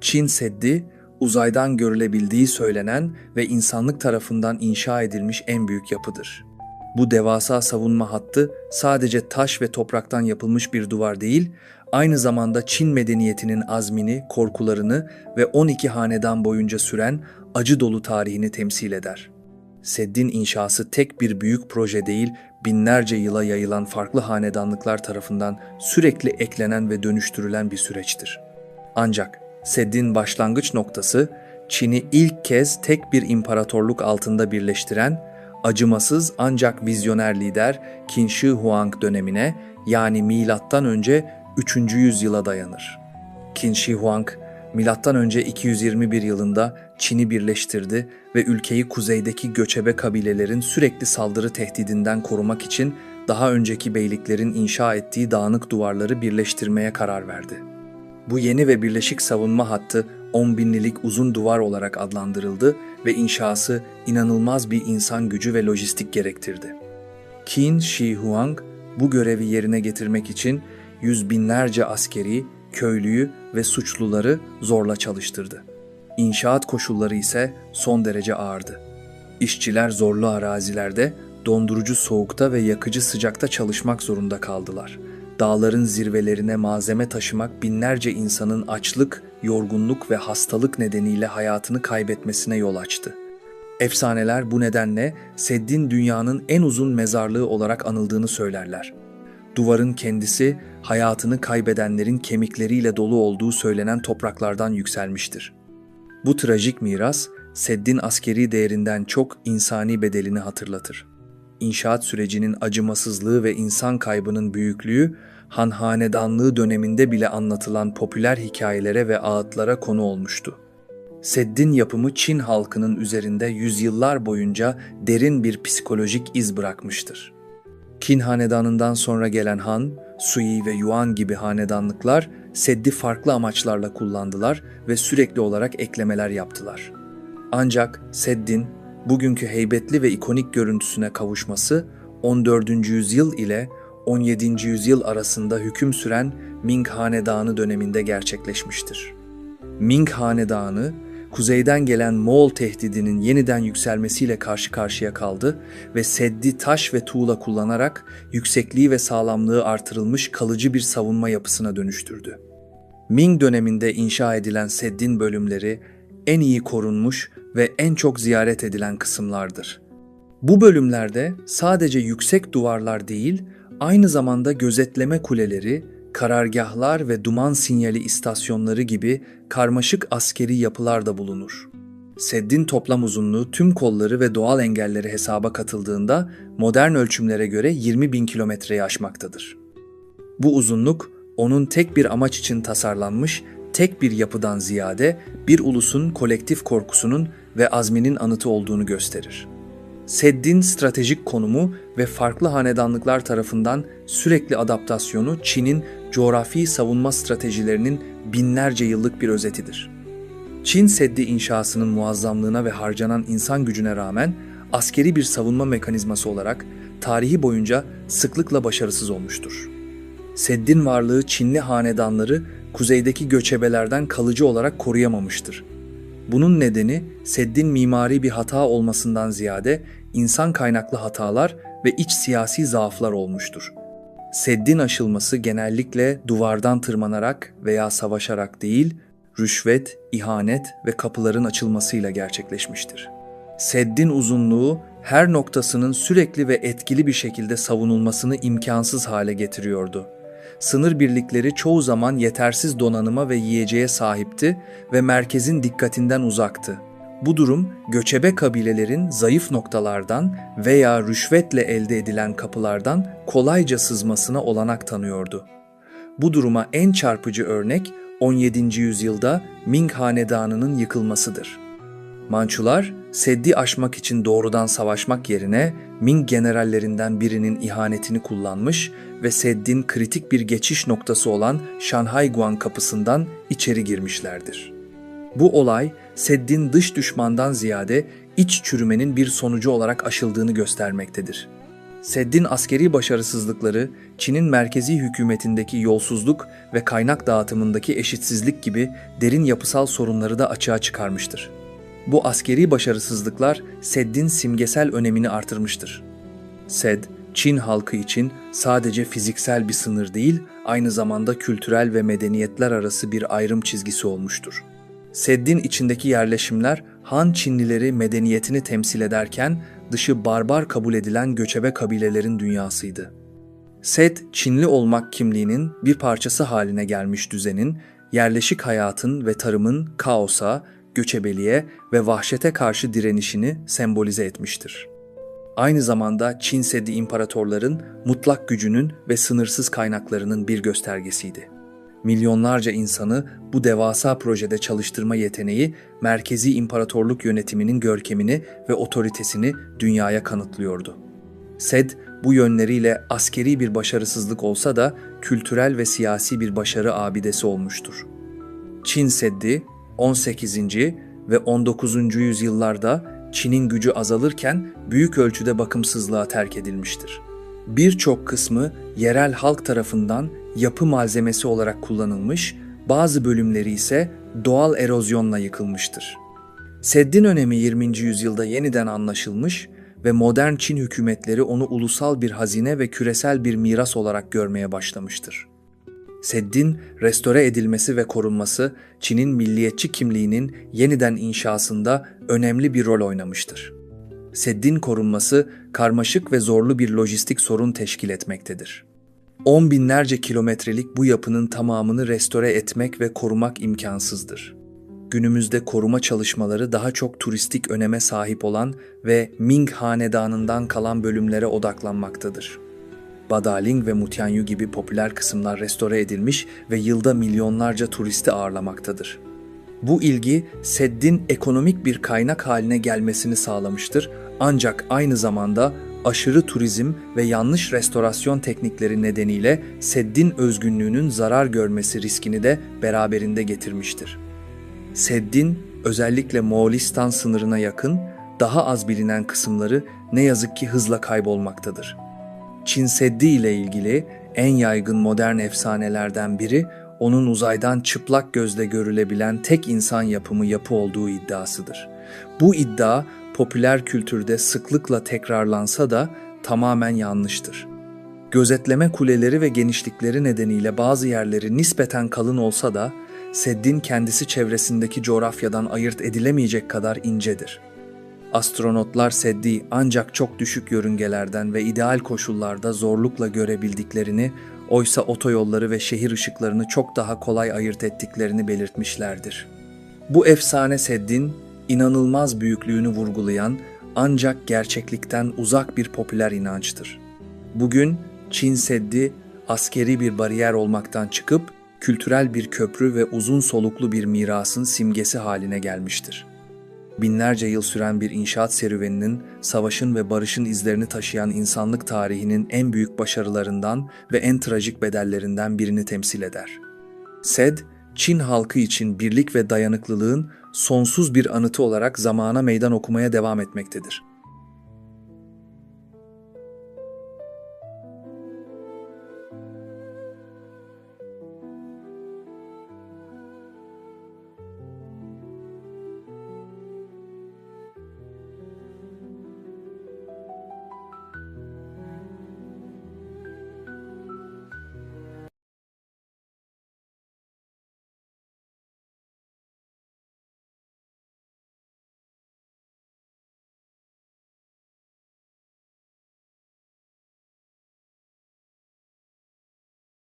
Çin Seddi, uzaydan görülebildiği söylenen ve insanlık tarafından inşa edilmiş en büyük yapıdır. Bu devasa savunma hattı sadece taş ve topraktan yapılmış bir duvar değil, aynı zamanda Çin medeniyetinin azmini, korkularını ve 12 hanedan boyunca süren acı dolu tarihini temsil eder. Seddin inşası tek bir büyük proje değil, binlerce yıla yayılan farklı hanedanlıklar tarafından sürekli eklenen ve dönüştürülen bir süreçtir. Ancak Seddin başlangıç noktası Çin'i ilk kez tek bir imparatorluk altında birleştiren acımasız ancak vizyoner lider Qin Shi Huang dönemine yani milattan önce 3. yüzyıla dayanır. Qin Shi Huang milattan önce 221 yılında Çin'i birleştirdi ve ülkeyi kuzeydeki göçebe kabilelerin sürekli saldırı tehdidinden korumak için daha önceki beyliklerin inşa ettiği dağınık duvarları birleştirmeye karar verdi. Bu yeni ve birleşik savunma hattı 10 binlilik uzun duvar olarak adlandırıldı ve inşası inanılmaz bir insan gücü ve lojistik gerektirdi. Qin Shi Huang bu görevi yerine getirmek için yüz binlerce askeri, köylüyü ve suçluları zorla çalıştırdı. İnşaat koşulları ise son derece ağırdı. İşçiler zorlu arazilerde, dondurucu soğukta ve yakıcı sıcakta çalışmak zorunda kaldılar. Dağların zirvelerine malzeme taşımak binlerce insanın açlık, yorgunluk ve hastalık nedeniyle hayatını kaybetmesine yol açtı. Efsaneler bu nedenle Seddin dünyanın en uzun mezarlığı olarak anıldığını söylerler. Duvarın kendisi hayatını kaybedenlerin kemikleriyle dolu olduğu söylenen topraklardan yükselmiştir. Bu trajik miras Seddin askeri değerinden çok insani bedelini hatırlatır. İnşaat sürecinin acımasızlığı ve insan kaybının büyüklüğü Han Hanedanlığı döneminde bile anlatılan popüler hikayelere ve ağıtlara konu olmuştu. Seddin yapımı Çin halkının üzerinde yüzyıllar boyunca derin bir psikolojik iz bırakmıştır. Qin hanedanından sonra gelen Han, Sui ve Yuan gibi hanedanlıklar seddi farklı amaçlarla kullandılar ve sürekli olarak eklemeler yaptılar. Ancak Seddin bugünkü heybetli ve ikonik görüntüsüne kavuşması 14. yüzyıl ile 17. yüzyıl arasında hüküm süren Ming Hanedanı döneminde gerçekleşmiştir. Ming Hanedanı, kuzeyden gelen Moğol tehdidinin yeniden yükselmesiyle karşı karşıya kaldı ve seddi taş ve tuğla kullanarak yüksekliği ve sağlamlığı artırılmış kalıcı bir savunma yapısına dönüştürdü. Ming döneminde inşa edilen seddin bölümleri en iyi korunmuş ve en çok ziyaret edilen kısımlardır. Bu bölümlerde sadece yüksek duvarlar değil, aynı zamanda gözetleme kuleleri, karargahlar ve duman sinyali istasyonları gibi karmaşık askeri yapılar da bulunur. Seddin toplam uzunluğu tüm kolları ve doğal engelleri hesaba katıldığında modern ölçümlere göre 20 bin kilometreyi aşmaktadır. Bu uzunluk onun tek bir amaç için tasarlanmış tek bir yapıdan ziyade bir ulusun kolektif korkusunun ve azminin anıtı olduğunu gösterir. Seddin stratejik konumu ve farklı hanedanlıklar tarafından sürekli adaptasyonu Çin'in coğrafi savunma stratejilerinin binlerce yıllık bir özetidir. Çin Seddi inşasının muazzamlığına ve harcanan insan gücüne rağmen askeri bir savunma mekanizması olarak tarihi boyunca sıklıkla başarısız olmuştur. Seddin varlığı Çinli hanedanları kuzeydeki göçebelerden kalıcı olarak koruyamamıştır. Bunun nedeni Seddin mimari bir hata olmasından ziyade insan kaynaklı hatalar ve iç siyasi zaaflar olmuştur. Seddin aşılması genellikle duvardan tırmanarak veya savaşarak değil, rüşvet, ihanet ve kapıların açılmasıyla gerçekleşmiştir. Seddin uzunluğu her noktasının sürekli ve etkili bir şekilde savunulmasını imkansız hale getiriyordu. Sınır birlikleri çoğu zaman yetersiz donanıma ve yiyeceğe sahipti ve merkezin dikkatinden uzaktı. Bu durum göçebe kabilelerin zayıf noktalardan veya rüşvetle elde edilen kapılardan kolayca sızmasına olanak tanıyordu. Bu duruma en çarpıcı örnek 17. yüzyılda Ming Hanedanı'nın yıkılmasıdır. Mançular, Seddi aşmak için doğrudan savaşmak yerine Ming generallerinden birinin ihanetini kullanmış ve Seddin kritik bir geçiş noktası olan Şanhay Guan kapısından içeri girmişlerdir. Bu olay Seddin dış düşmandan ziyade iç çürümenin bir sonucu olarak aşıldığını göstermektedir. Seddin askeri başarısızlıkları, Çin'in merkezi hükümetindeki yolsuzluk ve kaynak dağıtımındaki eşitsizlik gibi derin yapısal sorunları da açığa çıkarmıştır. Bu askeri başarısızlıklar Seddin simgesel önemini artırmıştır. Sed, Çin halkı için sadece fiziksel bir sınır değil, aynı zamanda kültürel ve medeniyetler arası bir ayrım çizgisi olmuştur. Seddin içindeki yerleşimler Han Çinlileri medeniyetini temsil ederken dışı barbar kabul edilen göçebe kabilelerin dünyasıydı. Sed, Çinli olmak kimliğinin bir parçası haline gelmiş düzenin, yerleşik hayatın ve tarımın kaosa, göçebeliğe ve vahşete karşı direnişini sembolize etmiştir. Aynı zamanda Çin Seddi imparatorların mutlak gücünün ve sınırsız kaynaklarının bir göstergesiydi. Milyonlarca insanı bu devasa projede çalıştırma yeteneği merkezi imparatorluk yönetiminin görkemini ve otoritesini dünyaya kanıtlıyordu. Sed bu yönleriyle askeri bir başarısızlık olsa da kültürel ve siyasi bir başarı abidesi olmuştur. Çin Seddi 18. ve 19. yüzyıllarda Çin'in gücü azalırken büyük ölçüde bakımsızlığa terk edilmiştir. Birçok kısmı yerel halk tarafından yapı malzemesi olarak kullanılmış, bazı bölümleri ise doğal erozyonla yıkılmıştır. Seddin önemi 20. yüzyılda yeniden anlaşılmış ve modern Çin hükümetleri onu ulusal bir hazine ve küresel bir miras olarak görmeye başlamıştır. Seddin restore edilmesi ve korunması Çin'in milliyetçi kimliğinin yeniden inşasında önemli bir rol oynamıştır. Seddin korunması karmaşık ve zorlu bir lojistik sorun teşkil etmektedir. On binlerce kilometrelik bu yapının tamamını restore etmek ve korumak imkansızdır. Günümüzde koruma çalışmaları daha çok turistik öneme sahip olan ve Ming hanedanından kalan bölümlere odaklanmaktadır. Badaling ve Mutianyu gibi popüler kısımlar restore edilmiş ve yılda milyonlarca turisti ağırlamaktadır. Bu ilgi Seddin ekonomik bir kaynak haline gelmesini sağlamıştır ancak aynı zamanda aşırı turizm ve yanlış restorasyon teknikleri nedeniyle Seddin özgünlüğünün zarar görmesi riskini de beraberinde getirmiştir. Seddin özellikle Moğolistan sınırına yakın daha az bilinen kısımları ne yazık ki hızla kaybolmaktadır. Çin Seddi ile ilgili en yaygın modern efsanelerden biri onun uzaydan çıplak gözle görülebilen tek insan yapımı yapı olduğu iddiasıdır. Bu iddia popüler kültürde sıklıkla tekrarlansa da tamamen yanlıştır. Gözetleme kuleleri ve genişlikleri nedeniyle bazı yerleri nispeten kalın olsa da Seddin kendisi çevresindeki coğrafyadan ayırt edilemeyecek kadar incedir. Astronotlar Seddi ancak çok düşük yörüngelerden ve ideal koşullarda zorlukla görebildiklerini, oysa otoyolları ve şehir ışıklarını çok daha kolay ayırt ettiklerini belirtmişlerdir. Bu efsane Seddin, inanılmaz büyüklüğünü vurgulayan ancak gerçeklikten uzak bir popüler inançtır. Bugün Çin Seddi askeri bir bariyer olmaktan çıkıp kültürel bir köprü ve uzun soluklu bir mirasın simgesi haline gelmiştir. Binlerce yıl süren bir inşaat serüveninin, savaşın ve barışın izlerini taşıyan insanlık tarihinin en büyük başarılarından ve en trajik bedellerinden birini temsil eder. SED, Çin halkı için birlik ve dayanıklılığın sonsuz bir anıtı olarak zamana meydan okumaya devam etmektedir.